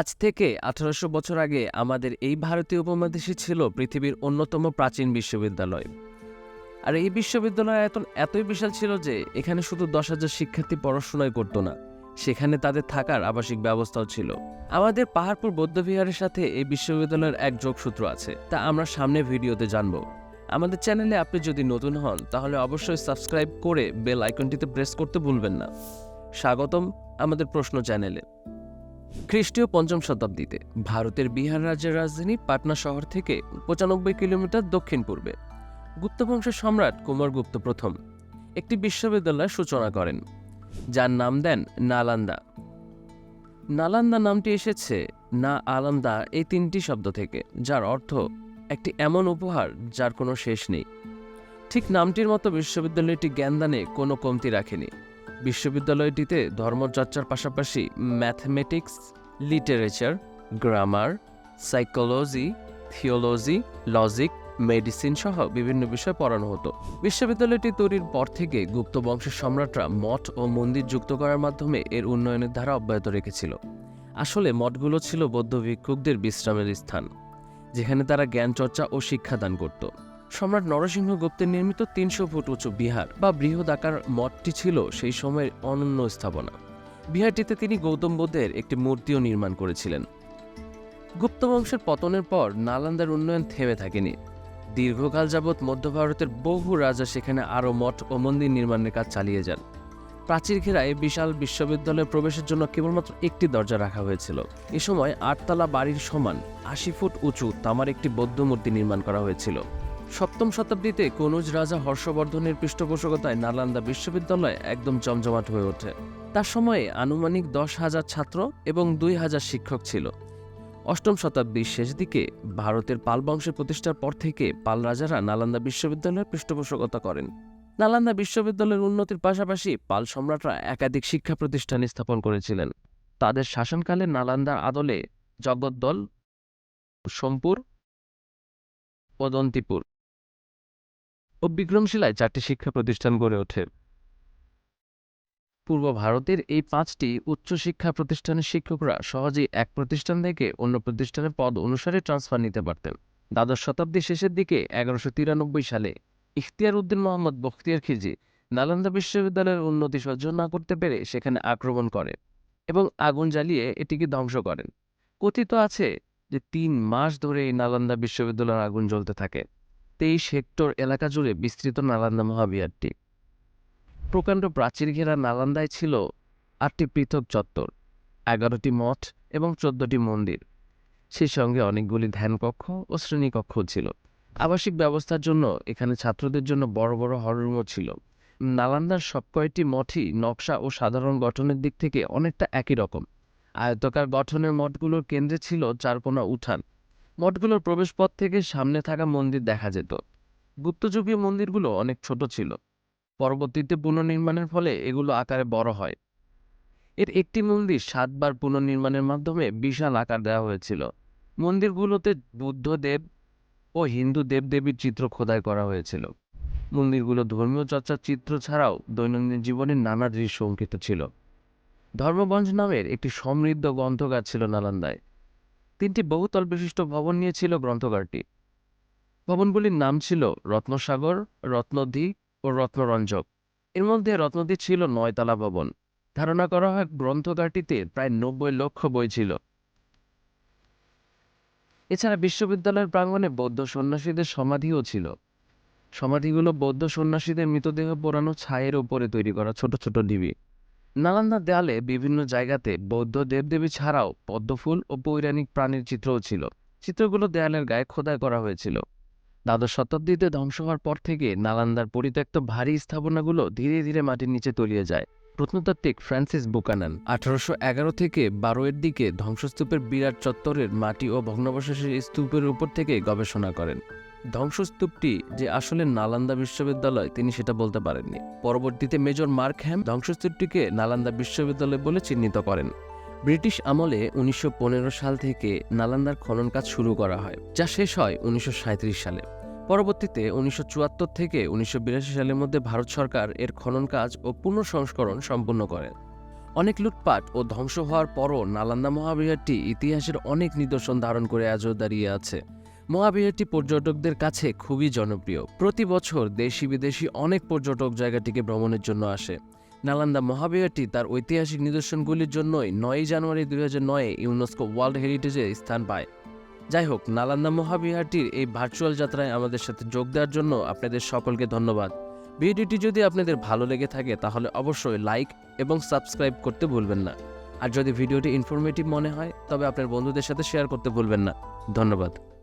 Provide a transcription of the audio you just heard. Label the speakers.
Speaker 1: আজ থেকে আঠারোশো বছর আগে আমাদের এই ভারতীয় উপমহাদেশে ছিল পৃথিবীর অন্যতম প্রাচীন বিশ্ববিদ্যালয়। আর এই বিশ্ববিদ্যালয় আয়তন এতই বিশাল ছিল যে এখানে শুধু দশ হাজার শিক্ষার্থী পড়াশোনাই করতো না, সেখানে তাদের থাকার আবাসিক ব্যবস্থাও ছিল। আমাদের পাহাড়পুর বৌদ্ধবিহারের সাথে এই বিশ্ববিদ্যালয়ের এক যোগসূত্র আছে, তা আমরা সামনে ভিডিওতে জানব। আমাদের চ্যানেলে আপনি যদি নতুন হন, তাহলে অবশ্যই সাবস্ক্রাইব করে বেল আইকনটিতে প্রেস করতে ভুলবেন না। স্বাগতম আমাদের প্রশ্ন চ্যানেলে। খ্রিস্টীয় পঞ্চম শতাব্দীতে ভারতের বিহার রাজ্যের রাজধানী পাটনা শহর থেকে পঁচানব্বই কিলোমিটার দক্ষিণ পূর্বে। গুপ্তবংশের সম্রাট কুমারগুপ্ত প্রথম একটি বিশ্ববিদ্যালয়ের সূচনা করেন, যার নাম দেন নালান্দা। নালান্দা নামটি এসেছে না আলান্দা এই তিনটি শব্দ থেকে, যার অর্থ একটি এমন উপহার যার কোনো শেষ নেই। ঠিক নামটির মতো বিশ্ববিদ্যালয়টি জ্ঞানদানে কোনো কমতি রাখেনি। বিশ্ববিদ্যালয়টিতে ধর্মচর্চার পাশাপাশি mathematics, literature, grammar, psychology, theology, logic, medicine সহ বিভিন্ন বিষয় পড়ানো হতো। বিশ্ববিদ্যালয়টি তৈরির পর থেকে গুপ্ত বংশের সম্রাটরা মঠ ও মন্দির যুক্ত করার মাধ্যমে এর উন্নয়নের ধারা অব্যাহত রেখেছিল। আসলে মঠগুলো ছিল বৌদ্ধ ভিক্ষুকদের বিশ্রামের স্থান, যেখানে তারা জ্ঞান চর্চা ও শিক্ষাদান করত। সম্রাট নরসিংহ গুপ্তের নির্মিত তিনশো ফুট উঁচু বিহার বা বৃহৎ আকার মঠটি ছিল সেই সময়ের অনন্য স্থাপনা। বিহারটিতে তিনি গৌতম বুদ্ধের একটি মূর্তিও নির্মাণ করেছিলেন। গুপ্ত বংশের পতনের পর নালান্দার উন্নয়ন থেমে থাকেনি। দীর্ঘকাল যাবৎ মধ্য ভারতের বহু রাজা সেখানে আরও মঠ ও মন্দির নির্মাণের কাজ চালিয়ে যান। প্রাচীর ঘেরায় বিশাল বিশ্ববিদ্যালয়ে প্রবেশের জন্য কেবলমাত্র একটি দরজা রাখা হয়েছিল। এ সময় আটতলা বাড়ির সমান আশি ফুট উঁচু তামার একটি বৌদ্ধ মূর্তি নির্মাণ করা হয়েছিল। সপ্তম শতাব্দীতে কনুজ রাজা হর্ষবর্ধনের পৃষ্ঠপোষকতায় নালান্দা বিশ্ববিদ্যালয় একদম জমজমাট হয়ে ওঠে। তার সময়ে আনুমানিক দশ হাজার ছাত্র এবং দুই হাজার শিক্ষক ছিল। অষ্টম শতাব্দীর শেষ দিকে ভারতের পাল বংশের প্রতিষ্ঠার পর থেকে পাল রাজারা নালান্দা বিশ্ববিদ্যালয়ের পৃষ্ঠপোষকতা করেন। নালান্দা বিশ্ববিদ্যালয়ের উন্নতির পাশাপাশি পাল সম্রাটরা একাধিক শিক্ষা প্রতিষ্ঠান স্থাপন করেছিলেন। তাদের শাসনকালে নালান্দার আদলে জগদ্দল, সোমপুর ও দন্তিপুর ও বিক্রমশিলায় চারটি শিক্ষা প্রতিষ্ঠান গড়ে ওঠে। পূর্ব ভারতের এই পাঁচটি উচ্চশিক্ষা প্রতিষ্ঠানের শিক্ষকরা সহজেই এক প্রতিষ্ঠান থেকে অন্য প্রতিষ্ঠানের পদ অনুসারে ট্রান্সফার নিতে পারতেন। দ্বাদশ শতাব্দীর শেষের দিকে এগারোশো তিরানব্বই সালে ইখতিয়ার উদ্দিন মোহাম্মদ বখতিয়ার খিজি নালন্দা বিশ্ববিদ্যালয়ের উন্নতি সহ্য না করতে পেরে সেখানে আক্রমণ করে এবং আগুন জ্বালিয়ে এটিকে ধ্বংস করেন। কথিত আছে যে তিন মাস ধরে এই নালন্দা বিশ্ববিদ্যালয়ের আগুন জ্বলতে থাকে। তেইশ হেক্টর এলাকা জুড়ে বিস্তৃত নালান্দা মহাবিহারটি। প্রকাণ্ড প্রাচীর ঘেরা নালান্দায় ছিল আটটি পৃথক চত্বর, এগারোটি মঠ এবং চোদ্দটি মন্দির। সেই সঙ্গে অনেকগুলি ধ্যানকক্ষ ও শ্রেণীকক্ষ ছিল। আবাসিক ব্যবস্থার জন্য এখানে ছাত্রদের জন্য বড় বড় হলরুমও ছিল। নালান্দার সব কয়টি মঠই নকশা ও সাধারণ গঠনের দিক থেকে অনেকটা একই রকম। আয়তকার গঠনের মঠগুলোর কেন্দ্রে ছিল চারকোনা উঠান। মঠগুলোর প্রবেশপথ থেকে সামনে থাকা মন্দির দেখা যেত। গুপ্তযুগীয় মন্দিরগুলো অনেক ছোট ছিল। পরবর্তীতে পুনর্নির্মাণের ফলে এগুলো আকারে বড় হয়। এর একটি মন্দির সাতবার পুনর্নির্মাণের মাধ্যমে বিশাল আকার দেওয়া হয়েছিল। মন্দিরগুলোতে বুদ্ধদেব ও হিন্দু দেবদেবীর চিত্র খোদাই করা হয়েছিল। মন্দিরগুলো ধর্মীয় চর্চার চিত্র ছাড়াও দৈনন্দিন জীবনের নানা দৃশ্য অঙ্কিত ছিল। ধর্মবঞ্জ নামের একটি সমৃদ্ধ গ্রন্থগার ছিল নালন্দায়। তিনটি বহুতল বিশিষ্ট ভবন নিয়ে ছিল গ্রন্থগারটি। ভবনগুলির নাম ছিল রত্নসাগর রত্নদ্বীপ ও রত্নরঞ্জক। এর মধ্যে রত্নদ্বীপ ছিল নয়তলা ভবন। ধারণা করা হয় গ্রন্থগারটিতে প্রায় নব্বই লক্ষ বই ছিল। এছাড়া বিশ্ববিদ্যালয়ের প্রাঙ্গণে বৌদ্ধ সন্ন্যাসীদের সমাধিও ছিল। সমাধিগুলো বৌদ্ধ সন্ন্যাসীদের মৃতদেহ পোড়ানো ছায়ের উপরে তৈরি করা ছোট ছোট ঢিবি। নালান্দার দেয়ালে বিভিন্ন জায়গাতে বৌদ্ধ দেবদেবী ছাড়াও পদ্মফুল ও পৌরাণিক প্রাণীর চিত্রও ছিল। চিত্রগুলো দেয়ালের গায়ে খোদাই করা হয়েছিল। দ্বাদশ শতাব্দীতে ধ্বংস হওয়ার পর থেকে নালান্দার পরিত্যক্ত ভারী স্থাপনাগুলো ধীরে ধীরে মাটির নিচে তলিয়ে যায়। প্রত্নতাত্ত্বিক ফ্রান্সিস বুকানান আঠারোশো এগারো থেকে বারো এর দিকে ধ্বংসস্তূপের বিরাট চত্বরের মাটি ও ভগ্নাবশেষের স্তূপের উপর থেকে গবেষণা করেন। ধ্বংসস্তূপটি যে আসলে নালান্দা বিশ্ববিদ্যালয়, তিনি সেটা বলতে পারেননি। পরবর্তীতে মেজর মার্কহ্যাম ধ্বংসস্তূপটিকে নালান্দা বিশ্ববিদ্যালয় বলে চিহ্নিত করেন। ব্রিটিশ আমলে উনিশশো পনেরো সাল থেকে নালান্দার খনন কাজ শুরু করা হয়, যা শেষ হয় উনিশশো সাঁইত্রিশ সালে। পরবর্তীতে উনিশশো চুয়াত্তর থেকে উনিশশো বিরাশি সালের মধ্যে ভারত সরকার এর খনন কাজ ও পুনঃসংস্করণ সম্পূর্ণ করে। অনেক লুটপাট ও ধ্বংস হওয়ার পরও নালান্দা মহাবিহারটি ইতিহাসের অনেক নিদর্শন ধারণ করে আজও দাঁড়িয়ে আছে। মহাবিহারটি পর্যটকদের কাছে খুবই জনপ্রিয়। প্রতি বছর দেশি বিদেশি অনেক পর্যটক জায়গাটিকে ভ্রমণের জন্য আসে। নালান্দা মহাবিহারটি তার ঐতিহাসিক নিদর্শনগুলির জন্যই নয়ই জানুয়ারি দুই হাজার নয়ে ইউনেস্কো ওয়ার্ল্ড হেরিটেজে স্থান পায়। যাই হোক, নালান্দা মহাবিহারটির এই ভার্চুয়াল যাত্রায় আমাদের সাথে যোগ দেওয়ার জন্য আপনাদের সকলকে ধন্যবাদ। ভিডিওটি যদি আপনাদের ভালো লেগে থাকে, তাহলে অবশ্যই লাইক এবং সাবস্ক্রাইব করতে ভুলবেন না। আর যদি ভিডিওটি ইনফরমেটিভ মনে হয়, তবে আপনার বন্ধুদের সাথে শেয়ার করতে ভুলবেন না। ধন্যবাদ।